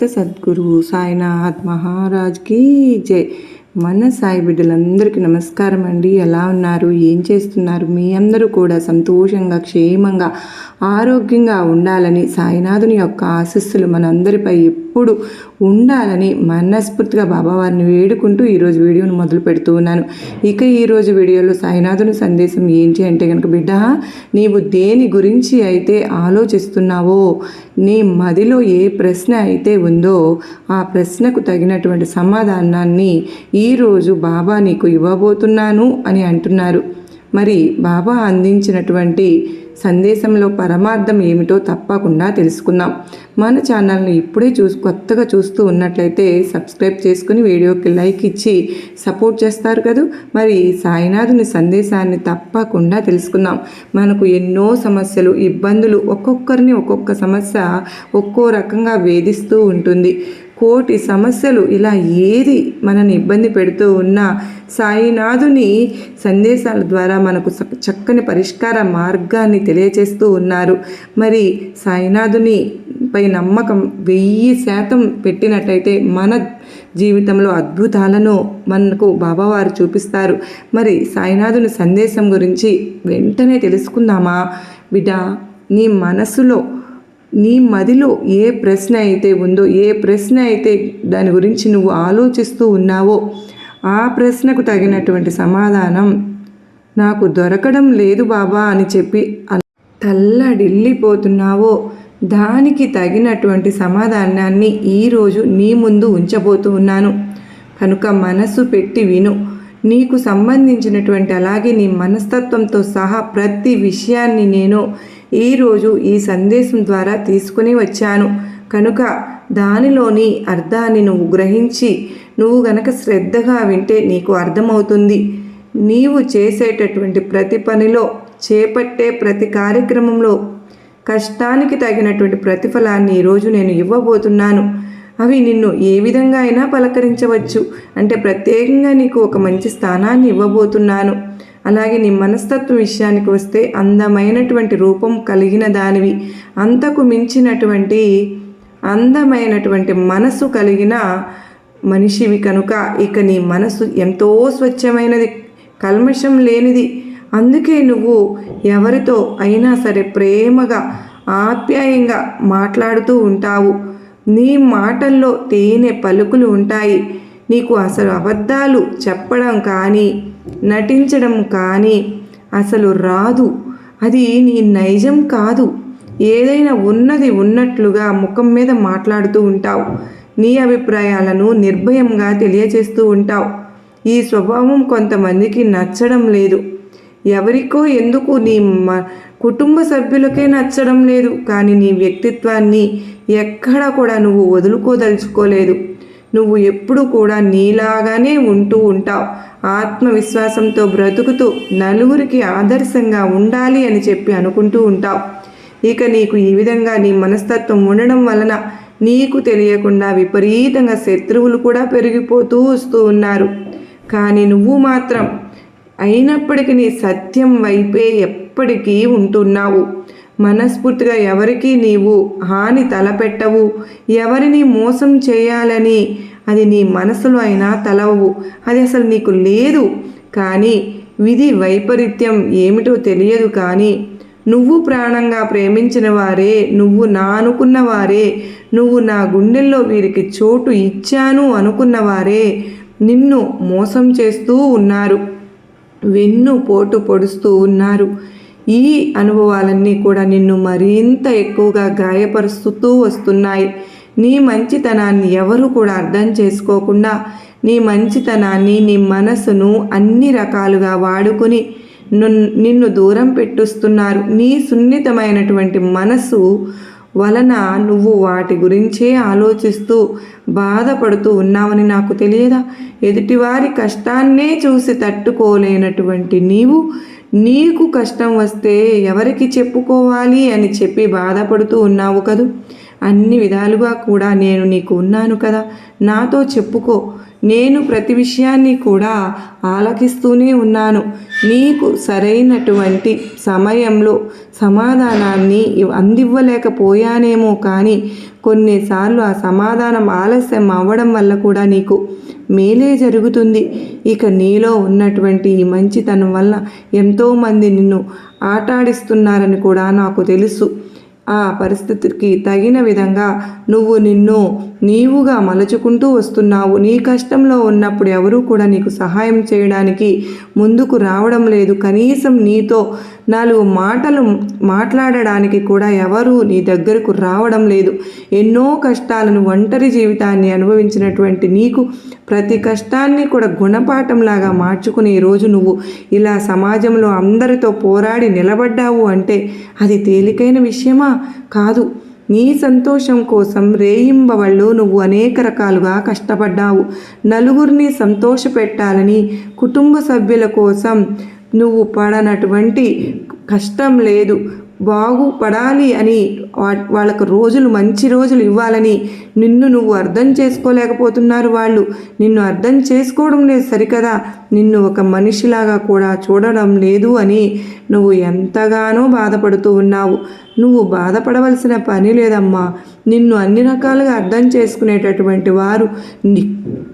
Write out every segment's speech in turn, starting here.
సమర్థ సద్గురు సాయినాథ్ మహారాజ్కి జై. మన సాయి బిడ్డలందరికీ నమస్కారం అండి ఎలా ఉన్నారు? ఏం చేస్తున్నారు? మీ అందరూ కూడా సంతోషంగా క్షేమంగా ఆరోగ్యంగా ఉండాలని సాయినాథుని యొక్క ఆశస్సులు మనందరిపై ఎప్పుడు ఉండాలని మనస్ఫూర్తిగా బాబావారిని వేడుకుంటూ ఈరోజు వీడియోను మొదలు పెడుతూ ఉన్నాను. ఇక ఈరోజు వీడియోలో సాయినాథుని సందేశం ఏంటి అంటే కనుక బిడ్డ నీవు దేని గురించి అయితే ఆలోచిస్తున్నావో నీ మదిలో ఏ ప్రశ్న అయితే ఉందో ఆ ప్రశ్నకు తగినటువంటి సమాధానాన్ని ఈరోజు బాబా నీకు ఇవ్వబోతున్నాను అని అంటున్నారు. మరి బాబా అందించినటువంటి సందేశంలో పరమార్థం ఏమిటో తప్పకుండా తెలుసుకుందాం. మన ఛానల్ని ఇప్పుడే చూసి కొత్తగా చూస్తూ ఉన్నట్లయితే సబ్స్క్రైబ్ చేసుకుని వీడియోకి లైక్ ఇచ్చి సపోర్ట్ చేస్తారు కదా. మరి సాయినాథుని సందేశాన్ని తప్పకుండా తెలుసుకుందాం. మనకు ఎన్నో సమస్యలు ఇబ్బందులు ఒక్కొక్కరిని ఒక్కొక్క సమస్య ఒక్కో రకంగా వేధిస్తూ ఉంటుంది. కోటి సమస్యలు ఇలా ఏది మనని ఇబ్బంది పెడుతూ ఉన్నా సాయినాథుని సందేశాల ద్వారా మనకు చక్కని పరిష్కార మార్గాన్ని తెలియచేస్తూ ఉన్నారు. మరి సాయినాథుని పై నమ్మకం వెయ్యి శాతం పెట్టినట్టయితే మన జీవితంలో అద్భుతాలను మనకు బాబావారు చూపిస్తారు. మరి సాయినాథుని సందేశం గురించి వెంటనే తెలుసుకుందామా? బిడ్డ నీ మనసులో నీ మదిలో ఏ ప్రశ్న అయితే ఉందో ఏ ప్రశ్న అయితే దాని గురించి నువ్వు ఆలోచిస్తూ ఉన్నావో ఆ ప్రశ్నకు తగినటువంటి సమాధానం నాకు దొరకడం లేదు బాబా అని చెప్పి తల్లడిల్లిపోతున్నావో దానికి తగినటువంటి సమాధానాన్ని ఈరోజు నీ ముందు ఉంచబోతూ ఉన్నాను. కనుక మనసు పెట్టి విను. నీకు సంబంధించినటువంటి అలాగే నీ మనస్తత్వంతో సహా ప్రతి విషయాన్ని నేను ఈరోజు ఈ సందేశం ద్వారా తీసుకుని వచ్చాను. కనుక దానిలోని అర్థాన్ని నువ్వు గ్రహించి నువ్వు గనక శ్రద్ధగా వింటే నీకు అర్థమవుతుంది. నీవు చేసేటటువంటి ప్రతి పనిలో చేపట్టే ప్రతి కార్యక్రమంలో కష్టానికి తగినటువంటి ప్రతిఫలాన్ని ఈరోజు నేను ఇవ్వబోతున్నాను. అవి నిన్ను ఏ విధంగా అయినా పలకరించవచ్చు. అంటే ప్రత్యేకంగా నీకు ఒక మంచి స్థానాన్ని ఇవ్వబోతున్నాను. అలాగే నీ మనస్తత్వం విషయానికి వస్తే అందమైనటువంటి రూపం కలిగిన దానివి. అంతకు మించినటువంటి అందమైనటువంటి మనసు కలిగిన మనిషివి కనుక ఇక నీ మనసు ఎంతో స్వచ్ఛమైనది కల్మషం లేనిది. అందుకే నువ్వు ఎవరితో అయినా సరే ప్రేమగా ఆప్యాయంగా మాట్లాడుతూ ఉంటావు. నీ మాటల్లో తేనె పలుకులు ఉంటాయి. నీకు అసలు అబద్ధాలు చెప్పడం కానీ నటించడం కానీ అసలు రాదు. అది నీ నైజం కాదు. ఏదైనా ఉన్నది ఉన్నట్లుగా ముఖం మీద మాట్లాడుతూ ఉంటావు. నీ అభిప్రాయాలను నిర్భయంగా తెలియజేస్తూ ఉంటావు. ఈ స్వభావం కొంతమందికి నచ్చడం లేదు. ఎవరికో ఎందుకు నీ కుటుంబ సభ్యులకే నచ్చడం లేదు. కానీ నీ వ్యక్తిత్వాన్ని ఎక్కడ కూడా నువ్వు వదులుకోదలుచుకోలేదు. నువ్వు ఎప్పుడు కూడా నీలాగానే ఉంటూ ఉంటావు. ఆత్మవిశ్వాసంతో బ్రతుకుతూ నలుగురికి ఆదర్శంగా ఉండాలి అని చెప్పి అనుకుంటూ ఉంటావు. ఇక నీకు ఈ విధంగా నీ మనస్తత్వం ఉండడం వలన నీకు తెలియకుండా విపరీతంగా శత్రువులు కూడా పెరిగిపోతూ వస్తూ ఉన్నారు. కానీ నువ్వు మాత్రం అయినప్పటికీ నీ సత్యం వైపే ఎప్పటికీ ఉంటున్నావు. మనస్ఫూర్తిగా ఎవరికి నీవు హాని తలపెట్టవు. ఎవరిని మోసం చేయాలని అది నీ మనసులో అయినా తలవవు. అది అసలు నీకు లేదు. కానీ విధి వైపరీత్యం ఏమిటో తెలియదు కానీ నువ్వు ప్రాణంగా ప్రేమించిన వారే నువ్వు నా అనుకున్న వారే నువ్వు నా గుండెల్లో వీరికి చోటు ఇచ్చాను అనుకున్న వారే నిన్ను మోసం చేస్తూ ఉన్నారు. వెన్ను పోటు పొడుస్తూ ఉన్నారు. ఈ అనుభవాలన్నీ కూడా నిన్ను మరింత ఎక్కువగా గాయపరుస్తూ వస్తున్నాయి. నీ మంచితనాన్ని ఎవరు కూడా అర్థం చేసుకోకుండా నీ మంచితనాన్ని నీ మనసును అన్ని రకాలుగా వాడుకొని నిన్ను దూరం పెట్టుస్తున్నారు. నీ సున్నితమైనటువంటి మనసు వలన నువ్వు వాటి గురించే ఆలోచిస్తూ బాధపడుతూ ఉన్నావని నాకు తెలియదా? ఎదుటివారి కష్టాన్నే చూసి తట్టుకోలేనటువంటి నీవు నీకు కష్టం వస్తే ఎవరికి చెప్పుకోవాలి అని చెప్పి బాధపడుతూ ఉన్నావు కదూ? అన్ని విధాలుగా కూడా నేను నీకు ఉన్నాను కదా నాతో చెప్పుకో. నేను ప్రతి విషయాన్ని కూడా ఆలకిస్తూనే ఉన్నాను. నీకు సరైనటువంటి సమయంలో సమాధానాన్ని అందివ్వలేకపోయానేమో కానీ కొన్నిసార్లు ఆ సమాధానం ఆలస్యం అవ్వడం వల్ల కూడా నీకు మేలే జరుగుతుంది. ఇక నీలో ఉన్నటువంటి ఈ మంచితనం వల్ల ఎంతోమంది నిన్ను ఆటాడిస్తున్నారని కూడా నాకు తెలుసు. ఆ పరిస్థితికి తగిన విధంగా నువ్వు నిన్ను నీవుగా మలుచుకుంటూ వస్తున్నావు. నీ కష్టంలో ఉన్నప్పుడు ఎవరూ కూడా నీకు సహాయం చేయడానికి ముందుకు రావడం లేదు. కనీసం నీతో నాలుగు మాటలు మాట్లాడడానికి కూడా ఎవరు నీ దగ్గరకు రావడం లేదు. ఎన్నో కష్టాలను ఒంటరి జీవితాన్ని అనుభవించినటువంటి నీకు ప్రతి కష్టాన్ని కూడా గుణపాఠంలాగా మార్చుకుని ఈరోజు నువ్వు ఇలా సమాజంలో అందరితో పోరాడి నిలబడ్డావు అంటే అది తేలికైన విషయమా? కాదు. నీ సంతోషం కోసం రేయింబవళ్ళు నువ్వు అనేక రకాలుగా కష్టపడ్డావు. నలుగురిని సంతోషపెట్టాలని కుటుంబ సభ్యుల కోసం నువ్వు పడనటువంటి కష్టం లేదు. బాగుపడాలి అని వా- వాళ్ళకు రోజులు మంచి రోజులు ఇవ్వాలని నిన్ను నువ్వు అర్థం చేసుకోలేకపోతున్నారు వాళ్ళు. నిన్ను అర్థం చేసుకోవడం లేదు సరికదా. నిన్ను ఒక మనిషిలాగా కూడా చూడడం లేదు అని నువ్వు ఎంతగానో బాధపడుతూ ఉన్నావు. నువ్వు బాధపడవలసిన పని లేదమ్మా. నిన్ను అన్ని రకాలుగా అర్థం చేసుకునేటటువంటి వారు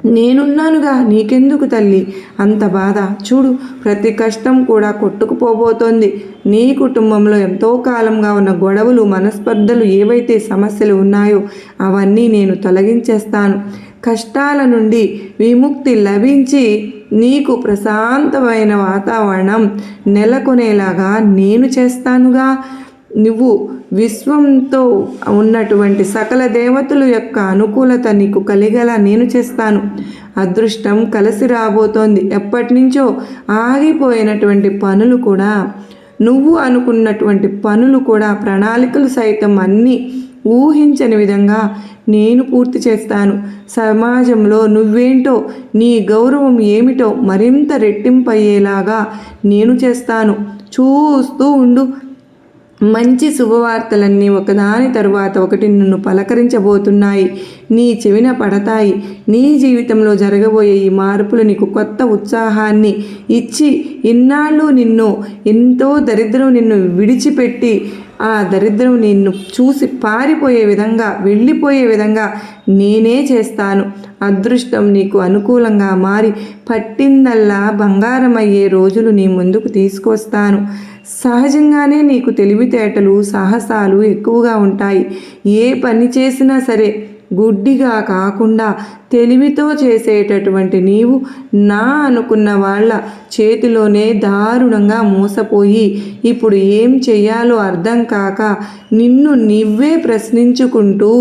నేనున్నానుగా నీకెందుకు తల్లి? అంత బాధ. చూడు ప్రతి కష్టం కూడా కొట్టుకుపోబోతోంది. నీ కుటుంబంలో ఎంతో కాలంగా ఉన్న గొడవలు మనస్పర్ధలు ఏవైతే సమస్యలు ఉన్నాయో అవన్నీ నేను తొలగించేస్తాను. కష్టాల నుండి విముక్తి లభించి నీకు ప్రశాంతమైన వాతావరణం నెలకొనేలాగా నేను చేస్తానుగా. నువ్వు విశ్వంతో ఉన్నటువంటి సకల దేవతల యొక్క అనుకూలత నీకు కలిగేలా నేను చేస్తాను. అదృష్టం కలిసి రాబోతోంది. ఎప్పటి నుంచో ఆగిపోయినటువంటి పనులు కూడా నువ్వు అనుకున్నటువంటి పనులు కూడా ప్రణాళికలు సైతం అన్నీ ఊహించని విధంగా నేను పూర్తి చేస్తాను. సమాజంలో నువ్వేంటో నీ గౌరవం ఏమిటో మరింత రెట్టింపయ్యేలాగా నేను చేస్తాను. చూస్తూ ఉండు. మంచి శుభవార్తలన్నీ ఒకదాని తరువాత ఒకటి నిన్ను పలకరించబోతున్నాయి. నీ చెవిన పడతాయి. నీ జీవితంలో జరగబోయే ఈ మార్పులు నీకు కొత్త ఉత్సాహాన్ని ఇచ్చి ఇన్నాళ్ళు నిన్ను ఎంతో దరిద్రం నిన్ను విడిచిపెట్టి ఆ దరిద్రం నిన్ను చూసి పారిపోయే విధంగా వెళ్ళిపోయే విధంగా నేనే చేస్తాను. అదృష్టం నీకు అనుకూలంగా మారి పట్టిందల్లా బంగారం అయ్యే రోజులు నీ ముందుకు తీసుకొస్తాను. సహజంగానే నీకు తెలివితేటలు సాహసాలు ఎక్కువగా ఉంటాయి. ఏ పని చేసినా సరే గుడ్డిగా కాకుండా తెలివితో చేసేటటువంటి నీవు నా అనుకున్న వాళ్ళ చేతిలోనే దారుణంగా మోసపోయి ఇప్పుడు ఏం చెయ్యాలో అర్థం కాక నిన్ను నువ్వే ప్రశ్నించుకుంటూ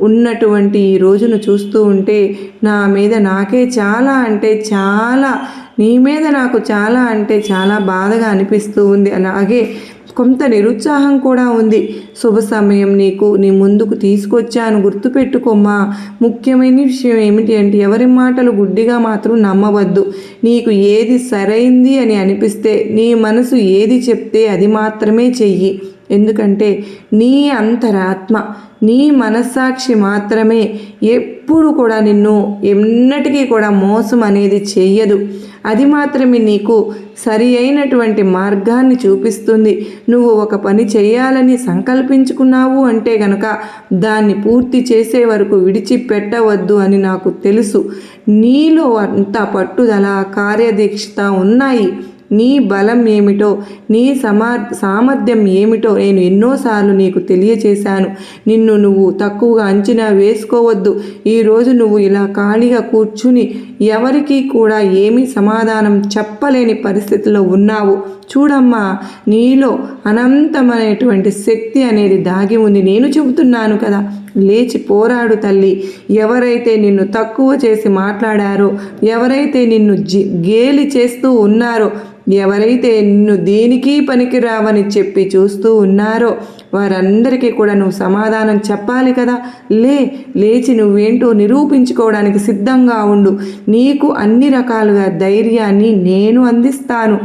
ఉన్నటువంటి ఈ రోజును చూస్తూ ఉంటే నా మీద నాకే చాలా అంటే చాలా నీ మీద నాకు చాలా అంటే చాలా బాధగా అనిపిస్తూ ఉంది. అలాగే కొంత నిరుత్సాహం కూడా ఉంది. శుభ సమయం నీకు నీ ముందుకు తీసుకొచ్చాను. గుర్తుపెట్టుకోమ్మా. ముఖ్యమైన విషయం ఏమిటి అంటే ఎవరి మాటలు గుడ్డిగా మాత్రం నమ్మవద్దు. నీకు ఏది సరైంది అని అనిపిస్తే నీ మనసు ఏది చెప్తే అది మాత్రమే చెయ్యి. ఎందుకంటే నీ అంతరాత్మ నీ మనస్సాక్షి మాత్రమే. ఎప్పుడు కూడా నిన్ను ఎన్నటికీ కూడా మోసం అనేది చెయ్యదు. అది మాత్రమే నీకు సరి అయినటువంటి మార్గాన్ని చూపిస్తుంది. నువ్వు ఒక పని చేయాలని సంకల్పించుకున్నావు అంటే గనక దాన్ని పూర్తి చేసే వరకు విడిచిపెట్టవద్దు అని నాకు తెలుసు. నీలో అంత పట్టుదల కార్యదీక్షత ఉన్నాయి. నీ బలం ఏమిటో నీ సమా సామర్థ్యం ఏమిటో నేను ఎన్నోసార్లు నీకు తెలియచేశాను. నిన్ను నువ్వు తక్కువగా అంచనా వేసుకోవద్దు. ఈరోజు నువ్వు ఇలా ఖాళీగా కూర్చుని ఎవరికీ కూడా ఏమీ సమాధానం చెప్పలేని పరిస్థితిలో ఉన్నావు. చూడమ్మా నీలో అనంతమైనటువంటి శక్తి అనేది దాగి ఉంది. నేను చెబుతున్నాను కదా లేచి పోరాడు తల్లి. ఎవరైతే నిన్ను తక్కువ చేసి మాట్లాడారో ఎవరైతే నిన్ను జి గేలి చేస్తూ ఉన్నారో ఎవరైతే నిన్ను దేనికి పనికిరావని చెప్పి చూస్తూ ఉన్నారో వారందరికీ కూడా నువ్వు సమాధానం చెప్పాలి కదా. లే లేచి నువ్వేంటో నిరూపించుకోవడానికి సిద్ధంగా ఉండు. నీకు అన్ని రకాలుగా ధైర్యాన్ని నేను అందిస్తాను.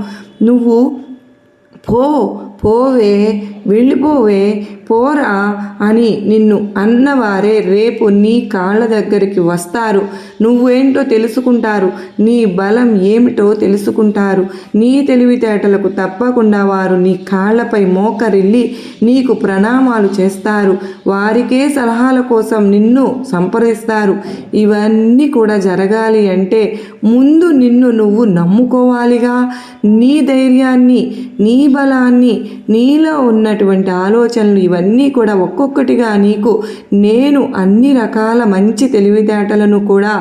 నువ్వు పో పోవే వెళ్ళిపోవే పోరా అని నిన్ను అన్నవారే రేపు నీ కాళ్ళ దగ్గరికి వస్తారు. నువ్వేంటో తెలుసుకుంటారు. నీ బలం ఏమిటో తెలుసుకుంటారు. నీ తెలివితేటలకు తప్పకుండా వారు నీ కాళ్ళపై మోకరిల్లి నీకు ప్రణామాలు చేస్తారు. వారికే సలహాల కోసం నిన్ను సంప్రదిస్తారు. ఇవన్నీ కూడా జరగాలి అంటే ముందు నిన్ను నువ్వు నమ్ముకోవాలిగా. నీ ధైర్యాన్ని నీ బలాన్ని నీలో ఉన్నటువంటి ఆలోచనలు ఇవన్నీ కూడా ఒక్కొక్కటిగా నీకు నేను అన్ని రకాల మంచి తెలివితేటలను కూడా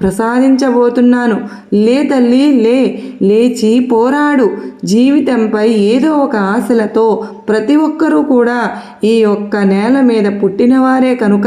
ప్రసాదించబోతున్నాను. లే తల్లి లే లేచి పోరాడు. జీవితంపై ఏదో ఒక ఆశలతో ప్రతి ఒక్కరూ కూడా ఈ ఒక్క నేల మీద పుట్టినవారే కనుక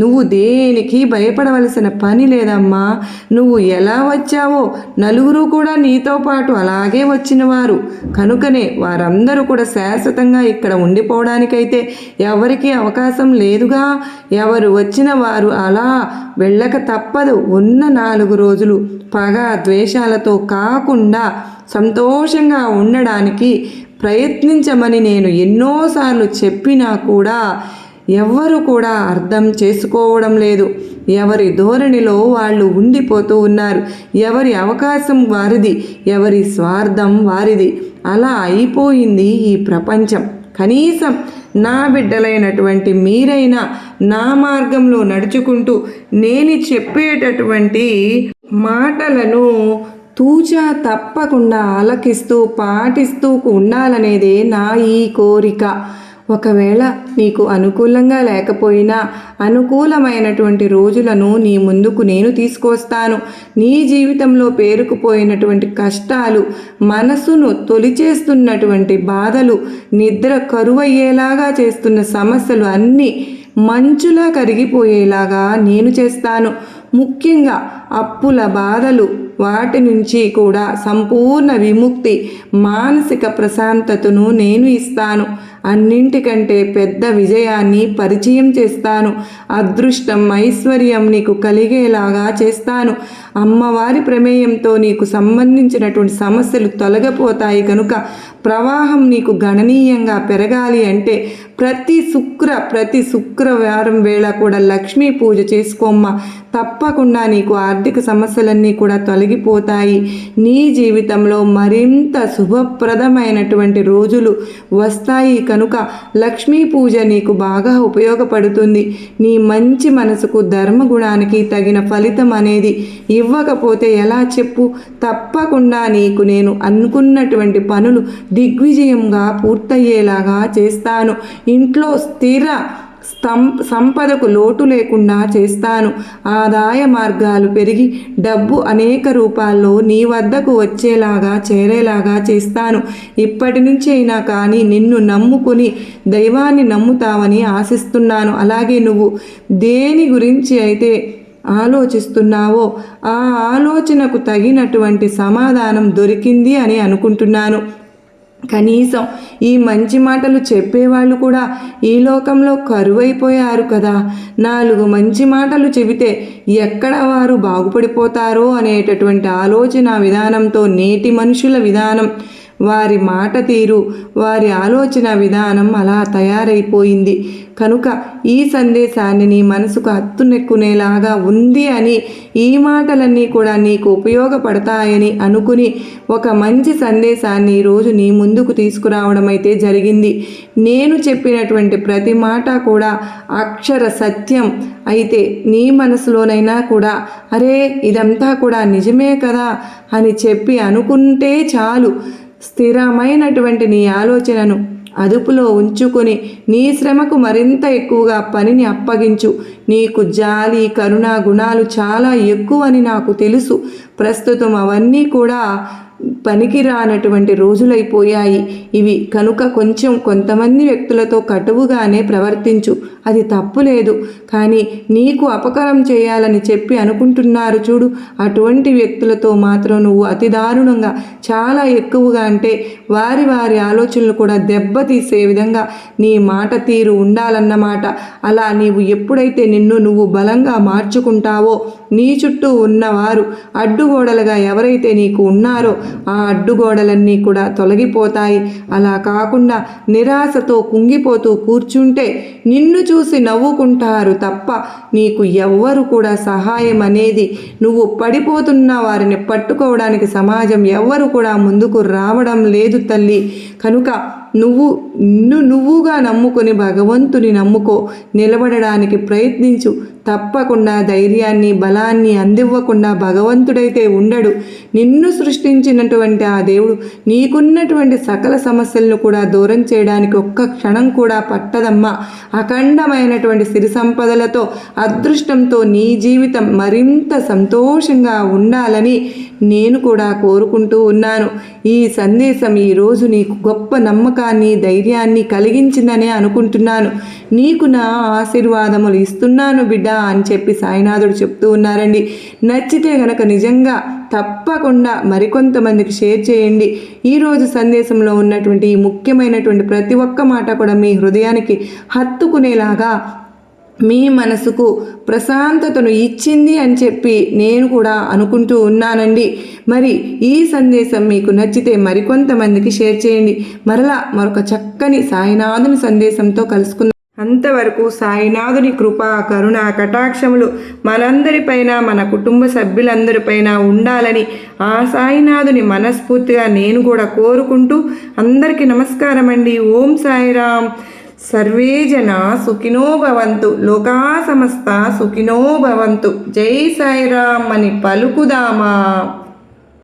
నువ్వు దేనికి భయపడవలసిన పని లేదమ్మా? నువ్వు ఎలా వచ్చావో నలుగురు కూడా నీతో పాటు అలాగే వచ్చినవారు. కనుకనే వారందరూ కూడా శాశ్వతంగా ఇక్కడ ఉండిపోవడానికైతే ఎవరికీ అవకాశం లేదుగా. ఎవరు వచ్చిన వారు అలా వెళ్ళక తప్పదు. ఉన్న నాలుగు రోజులు పగ ద్వేషాలతో కాకుండా సంతోషంగా ఉండడానికి ప్రయత్నించమని నేను ఎన్నోసార్లు చెప్పినా కూడా ఎవ్వరు కూడా అర్థం చేసుకోవడం లేదు. ఎవరి ధోరణిలో వాళ్ళు ఉండిపోతూ ఉన్నారు. ఎవరి అవకాశం వారిది ఎవరి స్వార్థం వారిది. అలా అయిపోయింది ఈ ప్రపంచం. కనీసం నా బిడ్డలైనటువంటి మీరైనా నా మార్గంలో నడుచుకుంటూ నేను చెప్పేటటువంటి మాటలను తూచా తప్పకుండా ఆలకిస్తూ పాటిస్తూ ఉండాలనేదే నా ఈ కోరిక. ఒకవేళ నీకు అనుకూలంగా లేకపోయినా అనుకూలమైనటువంటి రోజులను నీ ముందుకు నేను తీసుకొస్తాను నీ జీవితంలో పేరుకుపోయినటువంటి కష్టాలు మనసును తొలిచేస్తున్నటువంటి బాధలు నిద్ర కరువయ్యేలాగా చేస్తున్న సమస్యలు అన్నీ మంచులా కరిగిపోయేలాగా నేను చేస్తాను. ముఖ్యంగా అప్పుల బాధలు వాటి నుంచి కూడా సంపూర్ణ విముక్తి మానసిక ప్రశాంతతను నేను ఇస్తాను. అన్నింటికంటే పెద్ద విజయాన్ని పరిచయం చేస్తాను. అదృష్టం ఐశ్వర్యం నీకు కలిగేలాగా చేస్తాను. అమ్మవారి ప్రమేయంతో నీకు సంబంధించినటువంటి సమస్యలు తొలగిపోతాయి కనుక ప్రవాహం నీకు గణనీయంగా పెరగాలి అంటే ప్రతి శుక్ర ప్రతి శుక్రవారం వేళ కూడా లక్ష్మీ పూజ చేసుకోమ్మ. తప్పకుండా నీకు ఆర్థిక సమస్యలన్నీ కూడా తొలగిపోతాయి. నీ జీవితంలో మరింత శుభప్రదమైనటువంటి రోజులు వస్తాయి కనుక లక్ష్మీ పూజ నీకు బాగా ఉపయోగపడుతుంది. నీ మంచి మనసుకు ధర్మగుణానికి తగిన ఫలితం అనేది ఇవ్వకపోతే ఎలా చెప్పు? తప్పకుండా నీకు నేను అనుకున్నటువంటి పనులు దిగ్విజయంగా పూర్తయ్యేలాగా చేస్తాను. ఇంట్లో స్థిర స్తం సంపదకు లోటు లేకుండా చేస్తాను. ఆదాయ మార్గాలు పెరిగి డబ్బు అనేక రూపాల్లో నీ వద్దకు వచ్చేలాగా చేరేలాగా చేస్తాను. ఇప్పటి నుంచి అయినా కానీ నిన్ను నమ్ముకుని దైవాన్ని నమ్ముతావని ఆశిస్తున్నాను. అలాగే నువ్వు దేని గురించి అయితే ఆలోచిస్తున్నావో ఆ ఆలోచనకు తగినటువంటి సమాధానం దొరికింది అని అనుకుంటున్నాను. కనీసం ఈ మంచి మాటలు చెప్పేవాళ్ళు కూడా ఈ లోకంలో కరువైపోయారు కదా. నాలుగు మంచి మాటలు చెబితే ఎక్కడ వారు బాగుపడిపోతారో అనేటటువంటి ఆలోచన విధానంతో నేటి మనుషుల విధానం వారి మాట తీరు వారి ఆలోచన విధానం అలా తయారైపోయింది. కనుక ఈ సందేశాన్ని నీ మనసుకు హత్తునెక్కునేలాగా ఉంది అని ఈ మాటలన్నీ కూడా నీకు ఉపయోగపడతాయని అనుకుని ఒక మంచి సందేశాన్ని ఈరోజు నీ ముందుకు తీసుకురావడం అయితే జరిగింది. నేను చెప్పినటువంటి ప్రతి మాట కూడా అక్షర సత్యం. అయితే నీ మనసులోనైనా కూడా అరే ఇదంతా కూడా నిజమే కదా అని చెప్పి అనుకుంటే చాలు. స్థిరమైనటువంటి నీ ఆలోచనను అదుపులో ఉంచుకొని నీ శ్రమకు మరింత ఎక్కువగా పనిని అప్పగించు. నీకు జాలి కరుణ గుణాలు చాలా ఎక్కువని నాకు తెలుసు. ప్రస్తుతం అవన్నీ కూడా పనికి రానటువంటి రోజులైపోయాయి. ఇవి కనుక కొంచెం కొంతమంది వ్యక్తులతో కటువుగానే ప్రవర్తించు. అది తప్పు లేదు కానీ నీకు అపకారం చేయాలని చెప్పి అనుకుంటున్నారు చూడు. అటువంటి వ్యక్తులతో మాత్రం నువ్వు అతి దారుణంగా చాలా ఎక్కువగా అంటే వారి వారి ఆలోచనలు కూడా దెబ్బతీసే విధంగా నీ మాట తీరు ఉండాలన్నమాట. అలా నీవు ఎప్పుడైతే నిన్ను నువ్వు బలంగా మార్చుకుంటావో నీ చుట్టూ ఉన్నవారు అడ్డుగోడలుగా ఎవరైతే నీకు ఉన్నారో ఆ అడ్డుగోడలన్నీ కూడా తొలగిపోతాయి. అలా కాకుండా నిరాశతో కుంగిపోతూ కూర్చుంటే నిన్ను చూసి నవ్వుకుంటారు తప్ప నీకు ఎవ్వరు కూడా సహాయం అనేది నువ్వు పడిపోతున్న వారిని పట్టుకోవడానికి సమాజం ఎవ్వరు కూడా ముందుకు రావడం లేదు తల్లి. కనుక నువ్వు నిన్ను నువ్వుగా నమ్ముకొని భగవంతుని నమ్ముకో. నిలబడడానికి ప్రయత్నించు. తప్పకుండా ధైర్యాన్ని బలాన్ని అందివ్వకుండా భగవంతుడైతే ఉండడు. నిన్ను సృష్టించినటువంటి ఆ దేవుడు నీకున్నటువంటి సకల సమస్యలను కూడా దూరం చేయడానికి ఒక్క క్షణం కూడా పట్టదమ్మా. అఖండమైనటువంటి సిరి సంపదలతో అదృష్టంతో నీ జీవితం మరింత సంతోషంగా ఉండాలని నేను కూడా కోరుకుంటూ ఉన్నాను. ఈ సందేశం ఈరోజు నీకు గొప్ప నమ్మకాన్ని ధైర్యాన్ని కలిగించిందనే అనుకుంటున్నాను. నీకు నా ఆశీర్వాదములు ఇస్తున్నాను బిడ్డ అని చెప్పి సాయినాథుడు చెప్తూ ఉన్నారండి. నచ్చితే గనక నిజంగా తప్పకుండా మరికొంతమందికి షేర్ చేయండి. ఈరోజు సందేశంలో ఉన్నటువంటి ఈ ముఖ్యమైనటువంటి ప్రతి ఒక్క మాట కూడా మీ హృదయానికి హత్తుకునేలాగా మీ మనసుకు ప్రశాంతతను ఇచ్చింది అని చెప్పి నేను కూడా అనుకుంటూ ఉన్నానండి. మరి ఈ సందేశం మీకు నచ్చితే మరికొంతమందికి షేర్ చేయండి. మరలా మరొక చక్కని సాయినాథుని సందేశంతో కలుసుకుందాం. అంతవరకు సాయినాథుని కృప కరుణ కటాక్షములు మనందరిపైన మన కుటుంబ సభ్యులందరిపైన ఉండాలని ఆ సాయినాథుని మనస్ఫూర్తిగా నేను కూడా కోరుకుంటూ అందరికీ నమస్కారం అండి ఓం సాయిరామ్. సర్వే జన సుఖినో భవంతు. లోకా సమస్త సుఖినో భవంతు. జై సాయిరామ్ అని పలుకుదామా?